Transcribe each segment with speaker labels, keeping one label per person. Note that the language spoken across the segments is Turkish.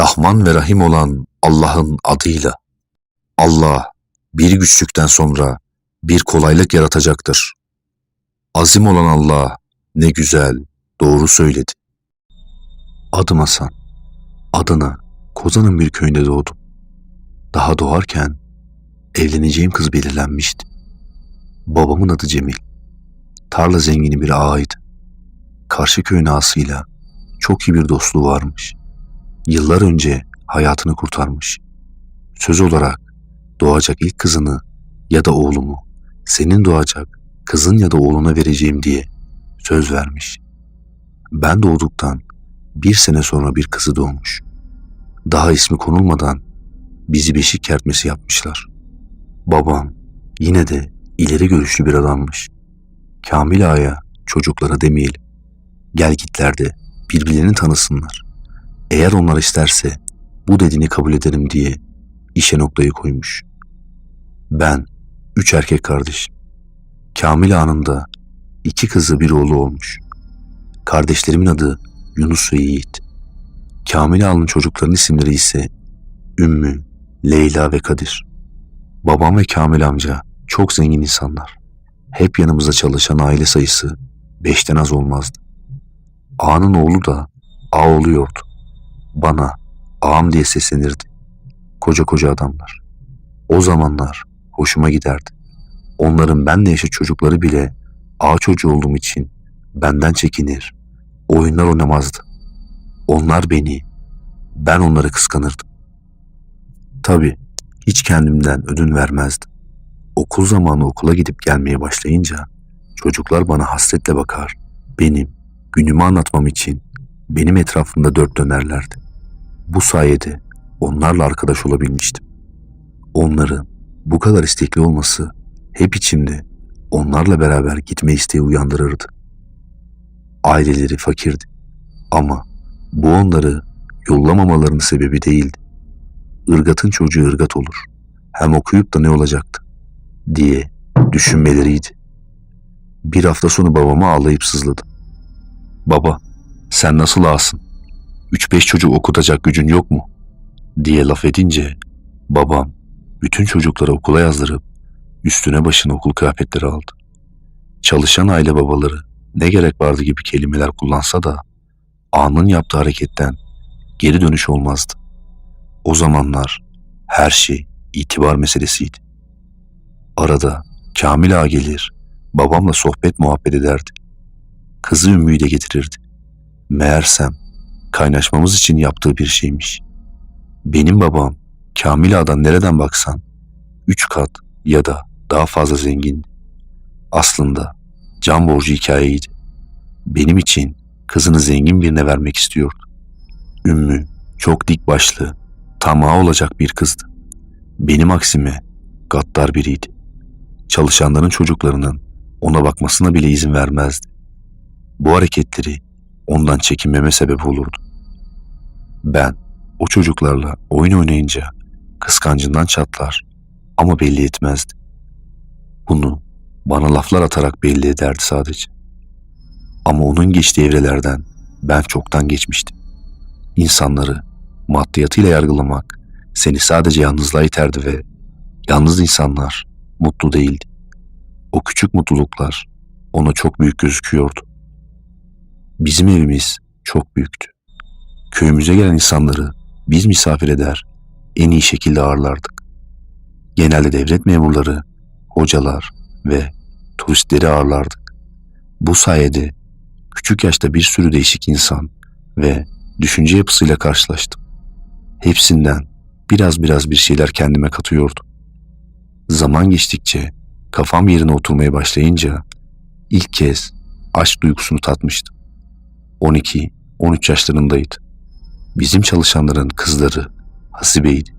Speaker 1: Rahman ve Rahim olan Allah'ın adıyla. Allah bir güçlükten sonra bir kolaylık yaratacaktır. Azim olan Allah ne güzel, doğru söyledi. Adım Hasan. Adana, Kozan'ın bir köyünde doğdum. Daha doğarken evleneceğim kız belirlenmişti. Babamın adı Cemil. Tarla zengini bir ağaydı. Karşı köyün ağasıyla çok iyi bir dostluğu varmış. Yıllar önce hayatını kurtarmış. Söz olarak doğacak ilk kızını ya da oğlumu senin doğacak kızın ya da oğluna vereceğim diye söz vermiş. Ben doğduktan bir sene sonra bir kızı doğmuş. Daha ismi konulmadan bizi beşik kertmesi yapmışlar. Babam yine de ileri görüşlü bir adammış. Kamil Ağa'ya çocuklara demeyelim. Gel gitlerde birbirlerini tanısınlar. Eğer onlar isterse bu dediğini kabul ederim diye işe noktayı koymuş. Ben üç erkek kardeşim. Kamil Ağa'nın da iki kızı bir oğlu olmuş. Kardeşlerimin adı Yunus ve Yiğit. Kamil Ağa'nın çocuklarının isimleri ise Ümmü, Leyla ve Kadir. Babam ve Kamil amca çok zengin insanlar. Hep yanımıza çalışan aile sayısı beşten az olmazdı. Ağanın oğlu da ağa oluyordu. Bana ağam diye seslenirdi. Koca koca adamlar. O zamanlar hoşuma giderdi. Onların benle yaşa çocukları bile ağa çocuğu olduğum için benden çekinir, oyunlar oynamazdı. Onlar beni, ben onları kıskanırdım. Tabii hiç kendimden ödün vermezdim. Okul zamanı okula gidip gelmeye başlayınca çocuklar bana hasretle bakar. Benim günümü anlatmam için benim etrafımda dört dönerlerdi. Bu sayede onlarla arkadaş olabilmiştim. Onların bu kadar istekli olması hep içimde onlarla beraber gitme isteği uyandırırdı. Aileleri fakirdi ama bu onları yollamamalarının sebebi değildi. Irgatın çocuğu ırgat olur. Hem okuyup da ne olacaktı diye düşünmeleriydi. Bir hafta sonu babama ağlayıp sızladım. Baba sen nasıl ağasın? Üç beş çocuk okutacak gücün yok mu? diye laf edince babam bütün çocukları okula yazdırıp üstüne başına okul kıyafetleri aldı. Çalışan aile babaları ne gerek vardı gibi kelimeler kullansa da anın yaptığı hareketten geri dönüş olmazdı. O zamanlar her şey itibar meselesiydi. Arada Kamil ağa gelir, babamla sohbet muhabbet ederdi. Kızı Ümmü'yü de getirirdi. Meğersem kaynaşmamız için yaptığı bir şeymiş. Benim babam Kamil ağadan nereden baksan üç kat ya da daha fazla zengindi. Aslında can borcu hikayeydi. Benim için kızını zengin birine vermek istiyordu. Ümmü çok dik başlı, tamah olacak bir kızdı. Benim aksime gaddar biriydi. Çalışanların çocuklarının ona bakmasına bile izin vermezdi. Bu hareketleri ondan çekinmeme sebep olurdu. Ben o çocuklarla oyun oynayınca kıskancından çatlar ama belli etmezdi. Bunu bana laflar atarak belli ederdi sadece. Ama onun geçtiği evrelerden ben çoktan geçmiştim. İnsanları maddiyatıyla yargılamak seni sadece yalnızlığa iterdi ve yalnız insanlar mutlu değildi. O küçük mutluluklar ona çok büyük gözüküyordu. Bizim evimiz çok büyüktü. Köyümüze gelen insanları biz misafir eder, en iyi şekilde ağırlardık. Genelde devlet memurları, hocalar ve turistleri ağırlardık. Bu sayede küçük yaşta bir sürü değişik insan ve düşünce yapısıyla karşılaştım. Hepsinden biraz biraz bir şeyler kendime katıyordum. Zaman geçtikçe kafam yerine oturmaya başlayınca ilk kez aşk duygusunu tatmıştım. 12-13 yaşlarındaydı. Bizim çalışanların kızları Hasibe'ydi.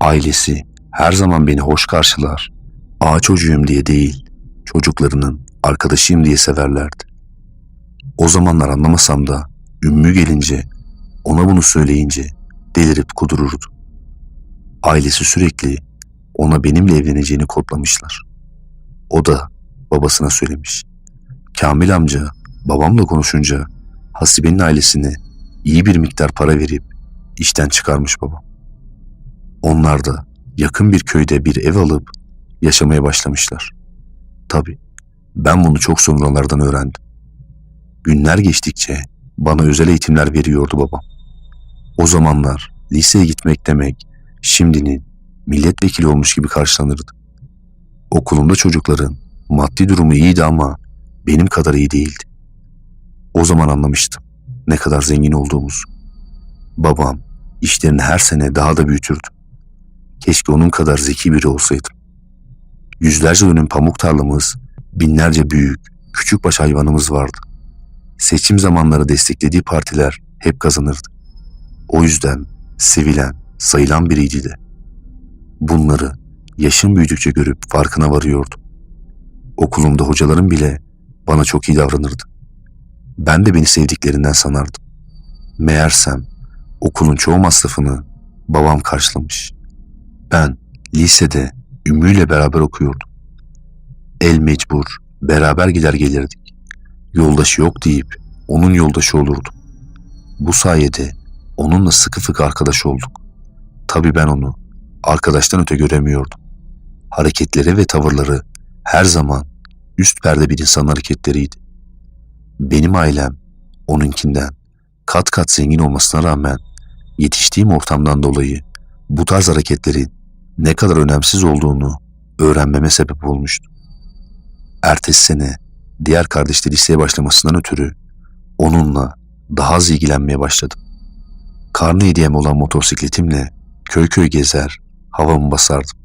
Speaker 1: Ailesi her zaman beni hoş karşılar. Ağa çocuğum diye değil, çocuklarının arkadaşıyım diye severlerdi. O zamanlar anlamasam da Ümmü gelince, ona bunu söyleyince delirip kudururdu. Ailesi sürekli ona benimle evleneceğini kodlamışlar. O da babasına söylemiş. Kamil amca babamla konuşunca Hasibe'nin ailesine iyi bir miktar para verip işten çıkarmış babam. Onlar da yakın bir köyde bir ev alıp yaşamaya başlamışlar. Tabii ben bunu çok sonralardan öğrendim. Günler geçtikçe bana özel eğitimler veriyordu babam. O zamanlar liseye gitmek demek şimdinin milletvekili olmuş gibi karşılanırdı. Okulumda çocukların maddi durumu iyiydi ama benim kadar iyi değildi. O zaman anlamıştım ne kadar zengin olduğumuzu. Babam işlerini her sene daha da büyütürdü. Keşke onun kadar zeki biri olsaydım. Yüzlerce dönüm pamuk tarlamız, binlerce büyük, küçükbaş hayvanımız vardı. Seçim zamanları desteklediği partiler hep kazanırdı. O yüzden sevilen, sayılan biriydi de. Bunları yaşım büyüdükçe görüp farkına varıyordum. Okulumda hocalarım bile bana çok iyi davranırdı. Ben de beni sevdiklerinden sanardım. Meğersem okulun çoğu masrafını babam karşılamış. Ben lisede Ümmü ile beraber okuyordum. El mecbur, beraber gider gelirdik. Yoldaşı yok deyip onun yoldaşı olurdum. Bu sayede onunla sıkı fıkı arkadaş olduk. Tabii ben onu arkadaştan öte göremiyordum. Hareketleri ve tavırları her zaman üst perde bir insan hareketleriydi. Benim ailem onunkinden kat kat zengin olmasına rağmen yetiştiğim ortamdan dolayı bu tarz hareketlerin ne kadar önemsiz olduğunu öğrenmeme sebep olmuştu. Ertesi sene diğer kardeşleri liseye başlamasından ötürü onunla daha az ilgilenmeye başladım. Karnı hediyem olan motosikletimle köy köy gezer, havamı basardım.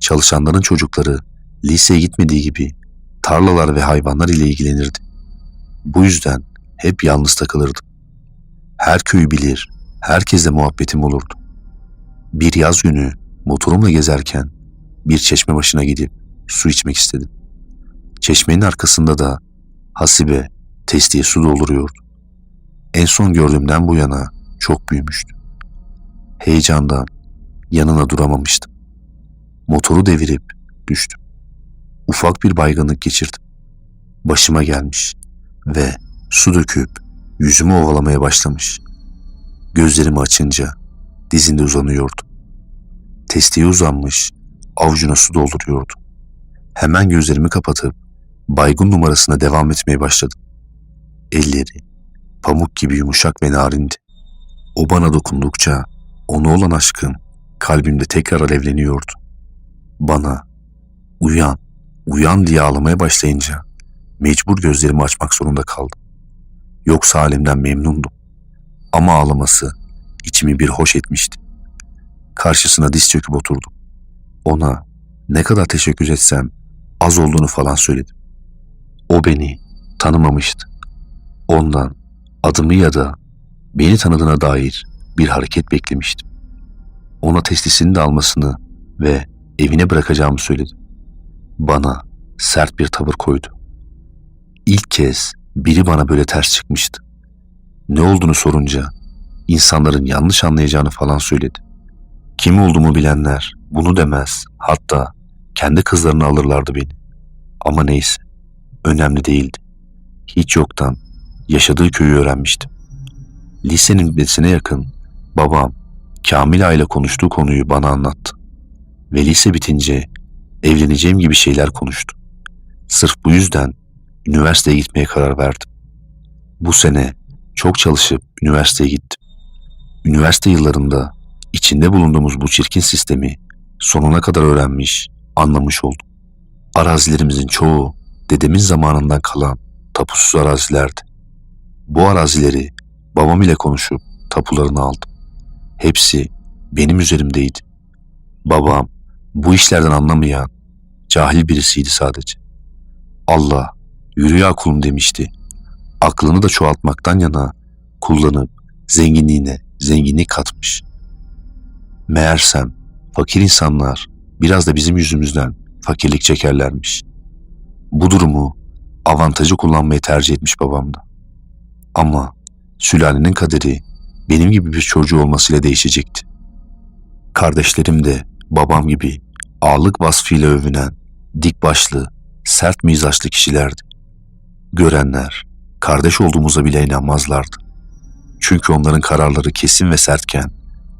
Speaker 1: Çalışanların çocukları liseye gitmediği gibi tarlalar ve hayvanlar ile ilgilenirdi. Bu yüzden hep yalnız takılırdım. Her köyü bilir, herkesle muhabbetim olurdu. Bir yaz günü motorumla gezerken bir çeşme başına gidip su içmek istedim. Çeşmenin arkasında da hasibe testiye su dolduruyordu. En son gördüğümden bu yana çok büyümüştü. Heyecandan yanına duramamıştım. Motoru devirip düştüm. Ufak bir baygınlık geçirdim. Başıma gelmiş ve su döküp yüzümü ovalamaya başlamış. Gözlerimi açınca dizinde uzanıyordu. Testiye uzanmış, avucuna su dolduruyordu. Hemen gözlerimi kapatıp baygın numarasına devam etmeye başladım. Elleri pamuk gibi yumuşak ve narindi. O bana dokundukça ona olan aşkım kalbimde tekrar alevleniyordu. Bana uyan, uyan diye ağlamaya başlayınca mecbur gözlerimi açmak zorunda kaldım. Yoksa halimden memnundum. Ama ağlaması içimi bir hoş etmişti. Karşısına diz çöküp oturdum. Ona ne kadar teşekkür etsem az olduğunu falan söyledim. O beni tanımamıştı. Ondan adımı ya da beni tanıdığına dair bir hareket beklemiştim. Ona testisini de almasını ve evine bırakacağımı söyledim. Bana sert bir tavır koydu. İlk kez biri bana böyle ters çıkmıştı. Ne olduğunu sorunca insanların yanlış anlayacağını falan söyledi. Kim olduğumu bilenler bunu demez. Hatta kendi kızlarını alırlardı beni. Ama neyse. Önemli değildi. Hiç yoktan yaşadığı köyü öğrenmiştim. Lisenin bitmesine yakın babam Kamila ile konuştuğu konuyu bana anlattı. Ve lise bitince evleneceğim gibi şeyler konuştu. Sırf bu yüzden üniversiteye gitmeye karar verdim. Bu sene çok çalışıp üniversiteye gittim. Üniversite yıllarında içinde bulunduğumuz bu çirkin sistemi sonuna kadar öğrenmiş, anlamış oldum. Arazilerimizin çoğu dedemin zamanından kalan tapusuz arazilerdi. Bu arazileri babam ile konuşup tapularını aldım. Hepsi benim üzerimdeydi. Babam bu işlerden anlamayan cahil birisiydi sadece. Allah yürü ya kulum demişti. Aklını da çoğaltmaktan yana kullanıp zenginliğine zenginlik katmış. Meğersem fakir insanlar biraz da bizim yüzümüzden fakirlik çekerlermiş. Bu durumu avantajı kullanmayı tercih etmiş babam da. Ama sülalenin kaderi benim gibi bir çocuğu olmasıyla değişecekti. Kardeşlerim de babam gibi ağırlık vasfıyla övünen, dik başlı, sert mizaçlı kişilerdi. Görenler kardeş olduğumuza bile inanmazlardı. Çünkü onların kararları kesin ve sertken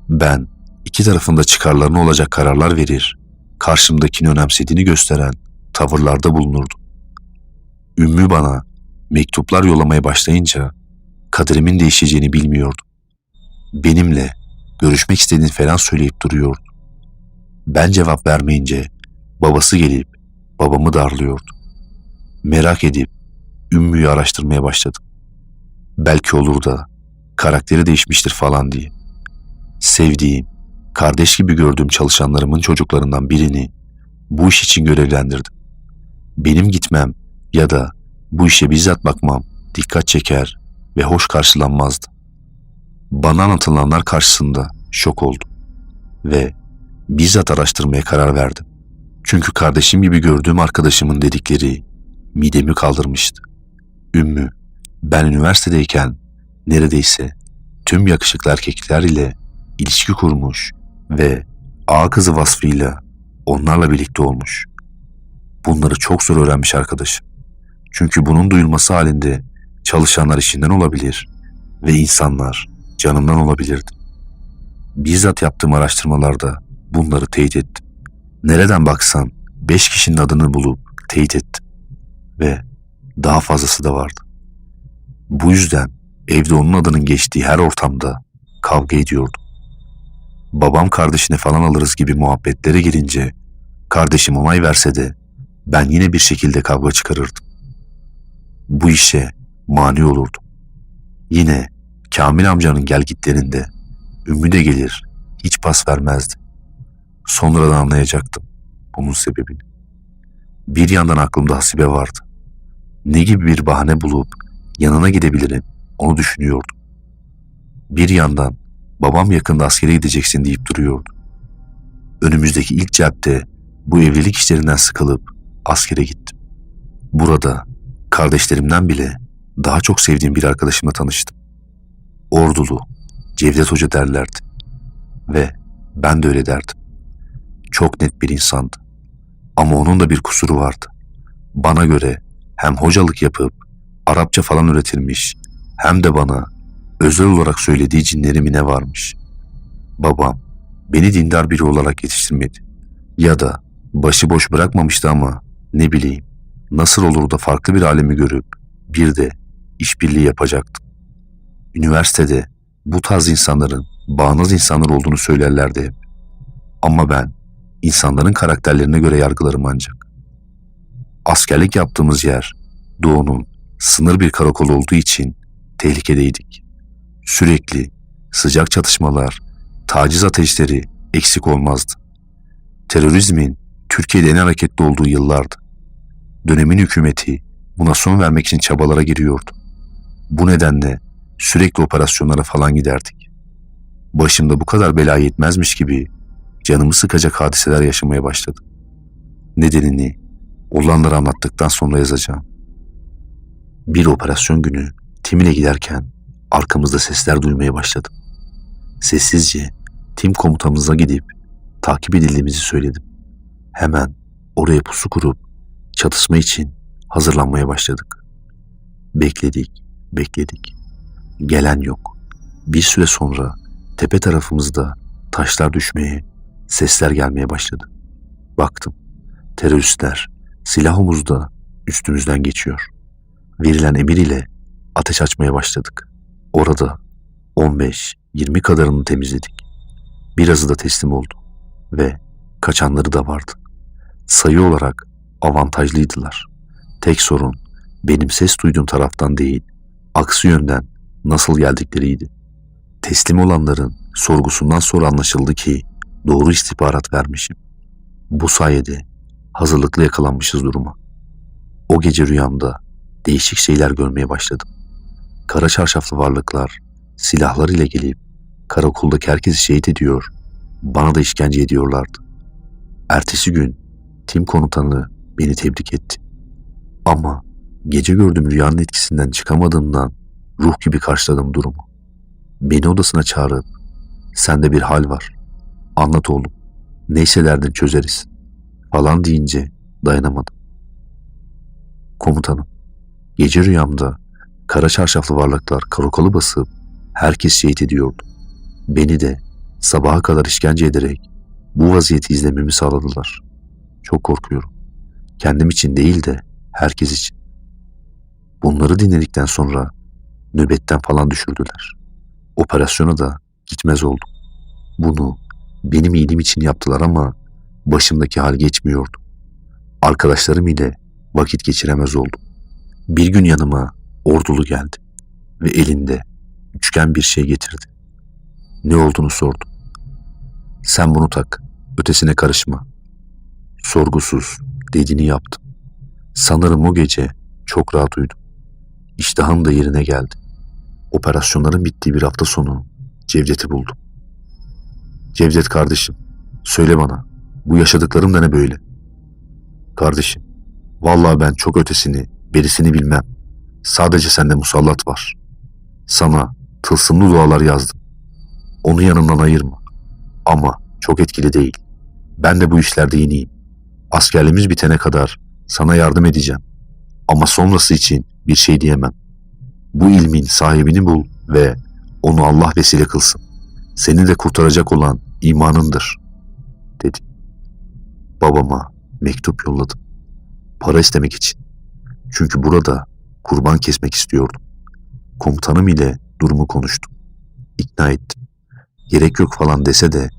Speaker 1: ben iki tarafında çıkarlarına olacak kararlar verir, karşımdakini önemsediğini gösteren tavırlarda bulunurdum. Ümmü bana mektuplar yollamaya başlayınca kaderimin değişeceğini bilmiyordum. Benimle görüşmek istediğini falan söyleyip duruyordu. Ben cevap vermeyince babası gelip babamı darlıyordu. Merak edip Ümmü'yü araştırmaya başladım. Belki olur da karakteri değişmiştir falan diye. Sevdiğim, kardeş gibi gördüğüm çalışanlarımın çocuklarından birini bu iş için görevlendirdim. Benim gitmem ya da bu işe bizzat bakmam dikkat çeker ve hoş karşılanmazdı. Bana anlatılanlar karşısında şok oldum ve bizzat araştırmaya karar verdim. Çünkü kardeşim gibi gördüğüm arkadaşımın dedikleri midemi kaldırmıştı. Ümmü, ben üniversitedeyken neredeyse tüm yakışıklı erkekler ile ilişki kurmuş ve ağa kızı vasfıyla onlarla birlikte olmuş. Bunları çok zor öğrenmiş arkadaşım. Çünkü bunun duyulması halinde çalışanlar işinden olabilir ve insanlar canından olabilirdi. Bizzat yaptığım araştırmalarda bunları teyit ettim. Nereden baksan beş kişinin adını bulup teyit ettim. Ve daha fazlası da vardı. Bu yüzden evde onun adının geçtiği her ortamda kavga ediyordum. Babam kardeşine falan alırız gibi muhabbetlere girince kardeşim onay verse de ben yine bir şekilde kavga çıkarırdım. Bu işe mani olurdum. Yine Kamil amcanın gelgitlerinde Ümmü de gelir hiç pas vermezdi. Sonradan anlayacaktım bunun sebebini. Bir yandan aklımda hasibe vardı. Ne gibi bir bahane bulup yanına gidebilirim onu düşünüyordum. Bir yandan babam yakında askere gideceksin deyip duruyordu. Önümüzdeki ilk cepte bu evlilik işlerinden sıkılıp askere gittim. Burada kardeşlerimden bile daha çok sevdiğim bir arkadaşımla tanıştım. Ordulu, Cevdet Hoca derlerdi. Ve ben de öyle derdim. Çok net bir insandı. Ama onun da bir kusuru vardı. Bana göre hem hocalık yapıp Arapça falan öğretilmiş hem de bana özel olarak söylediği cinleri ne varmış. Babam beni dindar biri olarak yetiştirmedi. Ya da başıboş bırakmamıştı ama ne bileyim nasıl olur da farklı bir alemi görüp bir de işbirliği yapacaktım. Üniversitede bu tarz insanların bağnaz insanlar olduğunu söylerlerdi hep. Ama ben insanların karakterlerine göre yargılarım ancak. Askerlik yaptığımız yer doğunun sınır bir karakol olduğu için tehlikedeydik. Sürekli sıcak çatışmalar, taciz ateşleri eksik olmazdı. Terörizmin Türkiye'de en hareketli olduğu yıllardı. Dönemin hükümeti buna son vermek için çabalara giriyordu. Bu nedenle sürekli operasyonlara falan giderdik. Başımda bu kadar bela yetmezmiş gibi canımı sıkacak hadiseler yaşamaya başladım. Nedenini olanları anlattıktan sonra yazacağım. Bir operasyon günü timine giderken arkamızda sesler duymaya başladım. Sessizce tim komutamıza gidip takip edildiğimizi söyledim. Hemen oraya pusu kurup çatışma için hazırlanmaya başladık. Bekledik, bekledik. Gelen yok. Bir süre sonra tepe tarafımızda taşlar düşmeye, sesler gelmeye başladı. Baktım. Teröristler silah omuzda üstümüzden geçiyor. Verilen emir ile ateş açmaya başladık. Orada 15-20 kadarını temizledik. Birazı da teslim oldu ve kaçanları da vardı. Sayı olarak avantajlıydılar. Tek sorun benim ses duyduğum taraftan değil, aksi yönden nasıl geldikleriydi. Teslim olanların sorgusundan sonra anlaşıldı ki doğru istihbarat vermişim. Bu sayede hazırlıklı yakalanmışız duruma. O gece rüyamda değişik şeyler görmeye başladım. Kara çarşaflı varlıklar silahlar ile gelip karakoldaki herkesi şehit ediyor, bana da işkence ediyorlardı. Ertesi gün tim komutanı beni tebrik etti. Ama gece gördüğüm rüyanın etkisinden çıkamadığımdan ruh gibi karşıladım durumu. Beni odasına çağırıp sende bir hal var. Anlat oğlum. Neyse derdin çözeriz. Falan deyince dayanamadım. Komutanım, gece rüyamda kara çarşaflı varlıklar karakolu basıp herkes şehit ediyordu. Beni de sabaha kadar işkence ederek bu vaziyeti izlememi sağladılar. Çok korkuyorum. Kendim için değil de herkes için. Bunları dinledikten sonra nöbetten falan düşürdüler. Operasyona da gitmez oldum. Bunu benim iyiliğim için yaptılar ama başımdaki hal geçmiyordu. Arkadaşlarım ile vakit geçiremez oldum. Bir gün yanıma ordulu geldi ve elinde üçgen bir şey getirdi. Ne olduğunu sordum. Sen bunu tak, ötesine karışma. Sorgusuz dediğini yaptım. Sanırım o gece çok rahat uyudum. İştahım da yerine geldi. Operasyonların bittiği bir hafta sonu Cevdet'i buldum. Cevdet kardeşim, söyle bana, bu yaşadıklarım da ne böyle? Kardeşim, vallahi ben çok ötesini, berisini bilmem. Sadece sende musallat var. Sana tılsımlı dualar yazdım. Onu yanından ayırma. Ama çok etkili değil. Ben de bu işlerde yeniyim. Askerliğimiz bitene kadar sana yardım edeceğim. Ama sonrası için bir şey diyemem. Bu ilmin sahibini bul ve onu Allah vesile kılsın. Seni de kurtaracak olan imanındır. Babama mektup yolladım. Para istemek için. Çünkü burada kurban kesmek istiyordum. Komutanım ile durumu konuştum. İkna ettim. Gerek yok falan dese de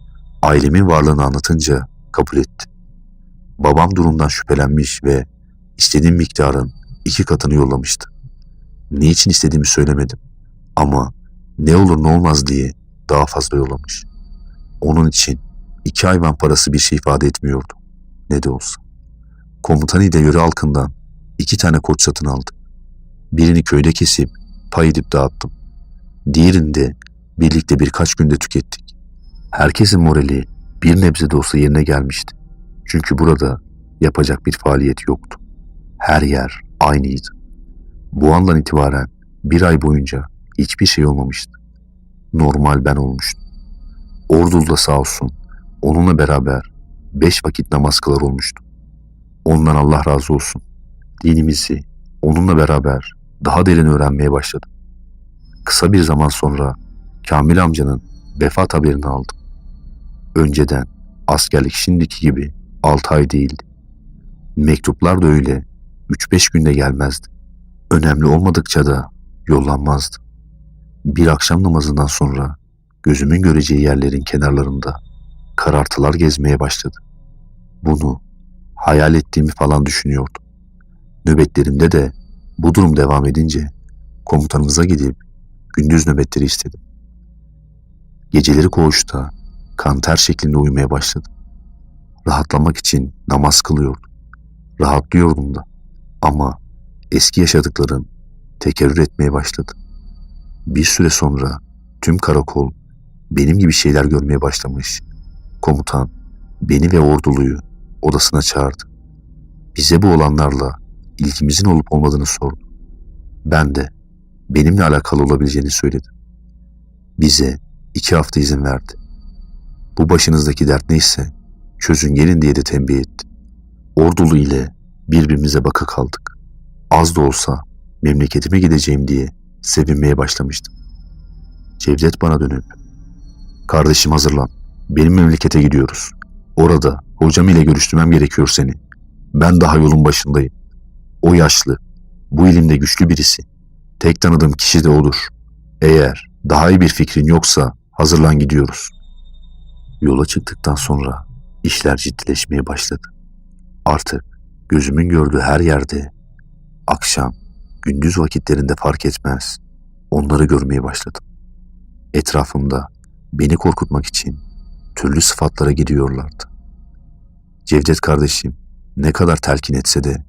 Speaker 1: ailemin varlığını anlatınca kabul etti. Babam durumdan şüphelenmiş ve istediğim miktarın iki katını yollamıştı. Niçin istediğimi söylemedim ama ne olur ne olmaz diye daha fazla yollamış. Onun için iki hayvan parası bir şey ifade etmiyordu. Ne de olsa. Komutanı ile yöre halkından iki tane koç satın aldı. Birini köyde kesip pay edip dağıttım. Diğerini de birlikte birkaç günde tükettik. Herkesin morali bir nebze de olsa yerine gelmişti. Çünkü burada yapacak bir faaliyet yoktu. Her yer aynıydı. Bu andan itibaren bir ay boyunca hiçbir şey olmamıştı. Normal ben olmuştum. Ordulu da sağ olsun onunla beraber beş vakit namaz kılar olmuştu. Ondan Allah razı olsun. Dinimizi onunla beraber daha derin öğrenmeye başladım. Kısa bir zaman sonra Kamil amcanın vefat haberini aldım. Önceden askerlik şimdiki gibi 6 ay değildi. Mektuplar da öyle 3-5 günde gelmezdi. Önemli olmadıkça da yollanmazdı. Bir akşam namazından sonra gözümün göreceği yerlerin kenarlarında karartılar gezmeye başladı. Bunu hayal ettiğimi falan düşünüyordum. Nöbetlerimde de bu durum devam edince komutanımıza gidip gündüz nöbetleri istedim. Geceleri koğuşta kanter şeklinde uyumaya başladım. Rahatlamak için namaz kılıyordum. Rahatlıyordum da ama eski yaşadıklarım tekerrür etmeye başladı. Bir süre sonra tüm karakol benim gibi şeyler görmeye başlamış. Komutan beni ve orduluyu odasına çağırdı. Bize bu olanlarla ilgimizin olup olmadığını sordu. Ben de benimle alakalı olabileceğini söyledim. Bize iki hafta izin verdi. Bu başınızdaki dert neyse çözün gelin diye de tembih etti. Ordulu ile birbirimize baka kaldık. Az da olsa memleketime gideceğim diye sevinmeye başlamıştım. Cevdet bana dönüp, kardeşim hazırlan, benim memlekete gidiyoruz. Orada hocam ile görüştürmem gerekiyor seni. Ben daha yolun başındayım. O yaşlı, bu ilimde güçlü birisi. Tek tanıdığım kişi de odur. Eğer daha iyi bir fikrin yoksa hazırlan gidiyoruz. Yola çıktıktan sonra işler ciddileşmeye başladı. Artık gözümün gördüğü her yerde akşam, gündüz vakitlerinde fark etmez. Onları görmeye başladım. Etrafımda beni korkutmak için türlü sıfatlara gidiyorlardı. Cevdet kardeşim ne kadar telkin etse de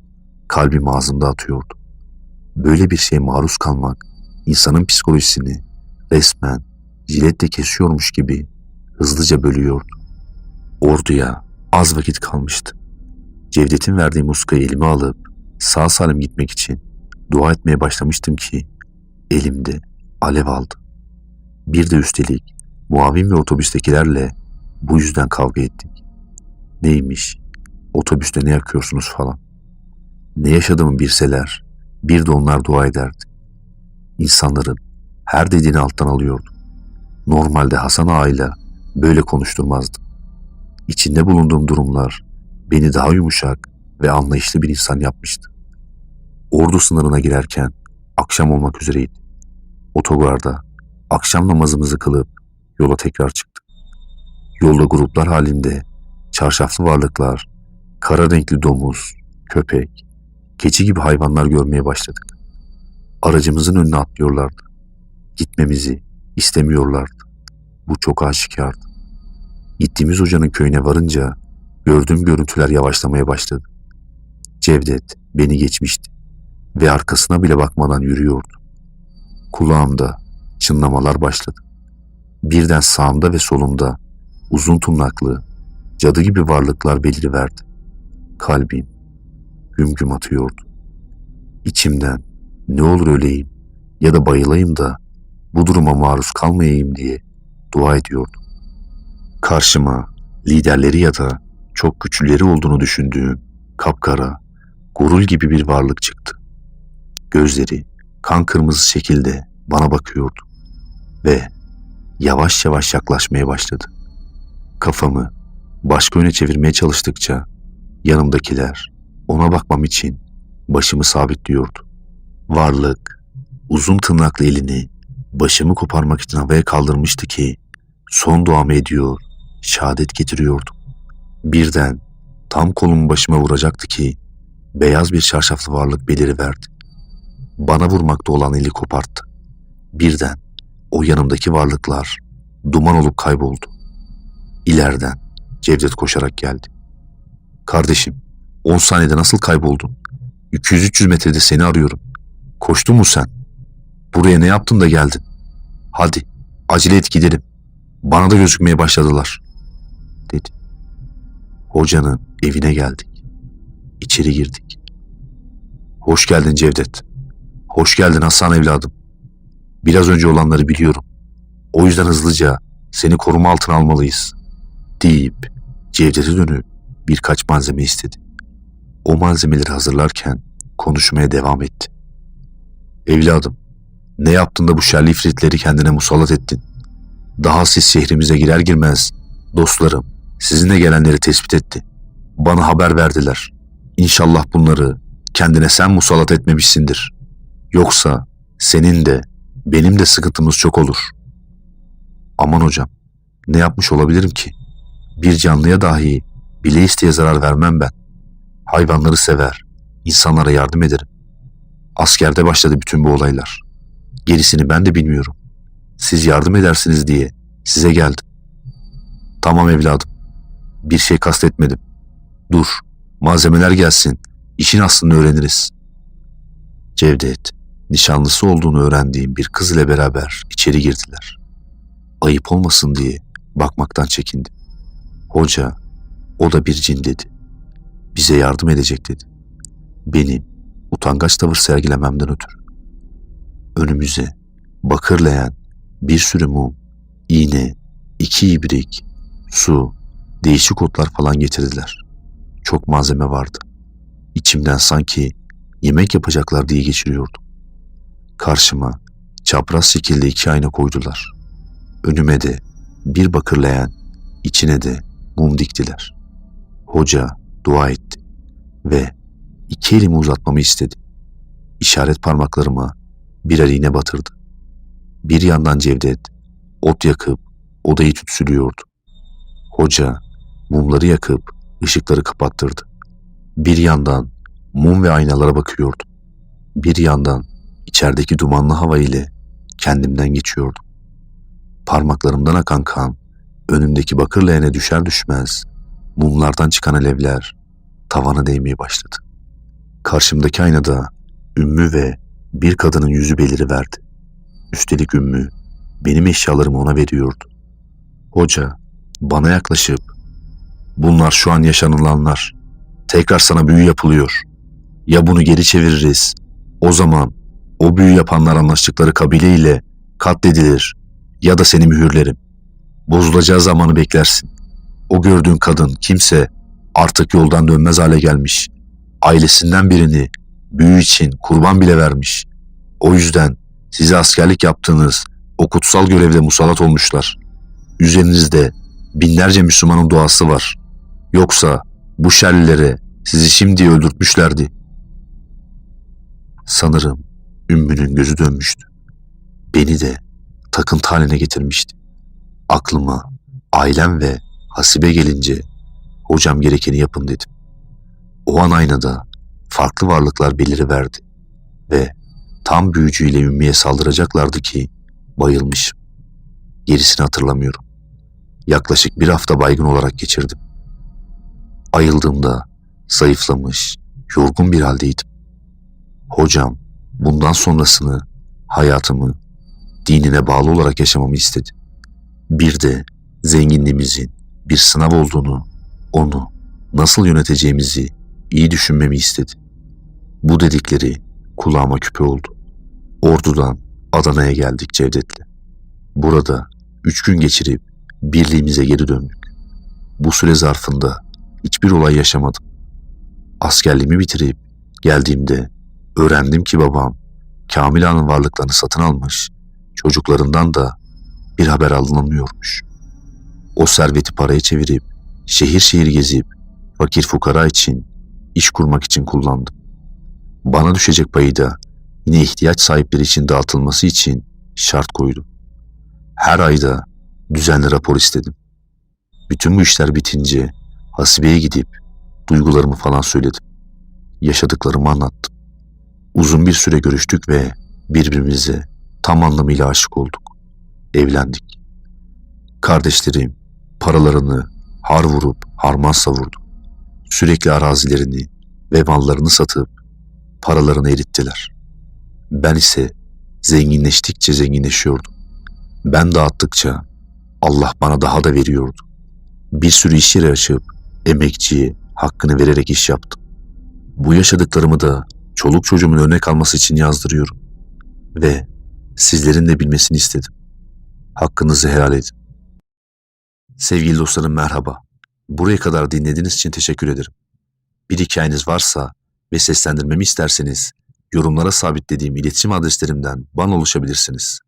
Speaker 1: kalbim ağzımda atıyordu. Böyle bir şeye maruz kalmak insanın psikolojisini resmen jiletle kesiyormuş gibi hızlıca bölüyordu. Orduya az vakit kalmıştı. Cevdet'in verdiği muskayı elime alıp sağ salim gitmek için dua etmeye başlamıştım ki elimde alev aldı. Bir de üstelik muavin ve otobüstekilerle bu yüzden kavga ettik. Neymiş? Otobüste ne yakıyorsunuz falan. Ne yaşadığımı bilseler bir de onlar dua ederdi. İnsanların her dediğini alttan alıyordu. Normalde Hasan Ağa'yla böyle konuşturmazdı. İçinde bulunduğum durumlar beni daha yumuşak ve anlayışlı bir insan yapmıştı. Ordu sınırına girerken akşam olmak üzereydi. Otogarda akşam namazımızı kılıp yola tekrar çıktık. Yolda gruplar halinde çarşaflı varlıklar, kara renkli domuz, köpek, keçi gibi hayvanlar görmeye başladık. Aracımızın önüne atlıyorlardı. Gitmemizi istemiyorlardı. Bu çok aşikardı. Gittiğimiz hocanın köyüne varınca gördüğüm görüntüler yavaşlamaya başladı. Cevdet beni geçmişti ve arkasına bile bakmadan yürüyordu. Kulağımda çınlamalar başladı. Birden sağımda ve solumda uzun tırnaklı, cadı gibi varlıklar beliriverdi. Kalbim güm güm atıyordu. İçimden ne olur öleyim ya da bayılayım da bu duruma maruz kalmayayım diye dua ediyordum. Karşıma liderleri ya da çok güçlüleri olduğunu düşündüğüm kapkara, gurul gibi bir varlık çıktı. Gözleri kan kırmızı şekilde bana bakıyordu ve yavaş yavaş yaklaşmaya başladı. Kafamı başka yöne çevirmeye çalıştıkça yanımdakiler ona bakmam için başımı sabitliyordu. Varlık uzun tırnaklı elini başımı koparmak için havaya kaldırmıştı ki son duamı ediyor, şehadet getiriyordum. Birden tam kolumu başıma vuracaktı ki beyaz bir çarşaflı varlık beliriverdi. Bana vurmakta olan eli koparttı. Birden o yanımdaki varlıklar duman olup kayboldu. İleriden Cevdet koşarak geldi. Kardeşim 10 saniyede nasıl kayboldun? 200-300 metrede seni arıyorum. Koştun mu sen? Buraya ne yaptın da geldin? Hadi acele et gidelim. Bana da gözükmeye başladılar. Dedi. Hocanın evine geldik. İçeri girdik. Hoş geldin Cevdet. Hoş geldin Hasan evladım. Biraz önce olanları biliyorum. O yüzden hızlıca seni koruma altına almalıyız. Deyip Cevdet'e dönüp birkaç malzeme istedi. O malzemeleri hazırlarken konuşmaya devam etti. Evladım, ne yaptın da bu şerli ifritleri kendine musallat ettin? Daha siz şehrimize girer girmez dostlarım sizinle gelenleri tespit etti. Bana haber verdiler. İnşallah bunları kendine sen musallat etmemişsindir. Yoksa senin de benim de sıkıntımız çok olur. Aman hocam ne yapmış olabilirim ki? Bir canlıya dahi bile isteye zarar vermem ben. Hayvanları sever, insanlara yardım ederim. Askerde başladı bütün bu olaylar. Gerisini ben de bilmiyorum. Siz yardım edersiniz diye size geldim. Tamam evladım. Bir şey kastetmedim. Dur, malzemeler gelsin. İşin aslını öğreniriz. Cevdet, nişanlısı olduğunu öğrendiğim bir kız ile beraber içeri girdiler. Ayıp olmasın diye bakmaktan çekindim. Hoca, o da bir cin dedi. Bize yardım edecek dedi. Benim utangaç tavır sergilememden ötürü. Önümüze bakır leğen, bir sürü mum, iğne, iki ibrik, su, değişik otlar falan getirdiler. Çok malzeme vardı. İçimden sanki yemek yapacaklar diye geçiriyordum. Karşıma çapraz şekilde iki ayna koydular. Önüme de bir bakır leğen, içine de mum diktiler. Hoca dua etti ve iki elimi uzatmamı istedi. İşaret parmaklarıma birer iğne batırdı. Bir yandan Cevdet ot yakıp odayı tütsülüyordu. Hoca mumları yakıp ışıkları kapattırdı. Bir yandan mum ve aynalara bakıyordu. Bir yandan içerideki dumanlı hava ile kendimden geçiyordum. Parmaklarımdan akan kan önümdeki bakır leğene düşer düşmez mumlardan çıkan alevler tavana değmeye başladı. Karşımdaki aynada Ümmü ve bir kadının yüzü beliriverdi. Üstelik Ümmü benim eşyalarımı ona veriyordu. Hoca bana yaklaşıp bunlar şu an yaşanılanlar. Tekrar sana büyü yapılıyor. Ya bunu geri çeviririz. O zaman o büyü yapanlar anlaştıkları kabileyle katledilir ya da seni mühürlerim. Bozulacağı zamanı beklersin. O gördüğün kadın kimse artık yoldan dönmez hale gelmiş. Ailesinden birini büyü için kurban bile vermiş. O yüzden Size askerlik yaptığınız o kutsal görevde musallat olmuşlar. Üzerinizde binlerce Müslümanın duası var. Yoksa bu şerlilere sizi şimdi öldürtmüşlerdi. Sanırım Ümmü'nün gözü dönmüştü. Beni de takıntı haline getirmişti. Aklıma ailem ve hasibe gelince hocam gerekeni yapın dedim. O an aynada farklı varlıklar beliriverdi ve tam büyücüyle Ümmü'ye saldıracaklardı ki bayılmışım. Gerisini hatırlamıyorum. Yaklaşık bir hafta baygın olarak geçirdim. Ayıldığımda zayıflamış, yorgun bir haldeydim. Hocam bundan sonrasını, hayatımı dinine bağlı olarak yaşamamı istedi. Bir de zenginliğimizin bir sınav olduğunu, onu nasıl yöneteceğimizi iyi düşünmemi istedi. Bu dedikleri kulağıma küpe oldu. Ordu'dan Adana'ya geldik Cevdet'le. Burada üç gün geçirip birliğimize geri döndük. Bu süre zarfında hiçbir olay yaşamadım. Askerliğimi bitirip geldiğimde öğrendim ki babam Kamil Ağa'nın varlıklarını satın almış, çocuklarından da bir haber alınamıyormuş. O serveti paraya çevirip şehir şehir gezip fakir fukara için iş kurmak için kullandım. Bana düşecek payı da yine ihtiyaç sahipleri için dağıtılması için şart koydum. Her ayda düzenli rapor istedim. Bütün bu işler bitince hasibeye gidip duygularımı falan söyledim. Yaşadıklarımı anlattım. Uzun bir süre görüştük ve birbirimize tam anlamıyla aşık olduk. Evlendik. Kardeşlerim paralarını har vurup harman savurdu. Sürekli arazilerini ve mallarını satıp paralarını erittiler. Ben ise zenginleştikçe zenginleşiyordum. Ben dağıttıkça Allah bana daha da veriyordu. Bir sürü iş yeri açıp emekçiye hakkını vererek iş yaptım. Bu yaşadıklarımı da çoluk çocuğumun örnek alması için yazdırıyorum. Ve sizlerin de bilmesini istedim. Hakkınızı helal edin. Sevgili dostlarım merhaba. Buraya kadar dinlediğiniz için teşekkür ederim. Bir hikayeniz varsa ve seslendirmemi isterseniz yorumlara sabitlediğim iletişim adreslerimden bana ulaşabilirsiniz.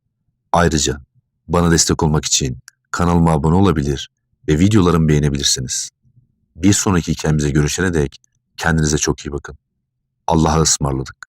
Speaker 1: Ayrıca bana destek olmak için kanalıma abone olabilir ve videolarımı beğenebilirsiniz. Bir sonraki hikayemize görüşene dek kendinize çok iyi bakın. Allah'a ısmarladık.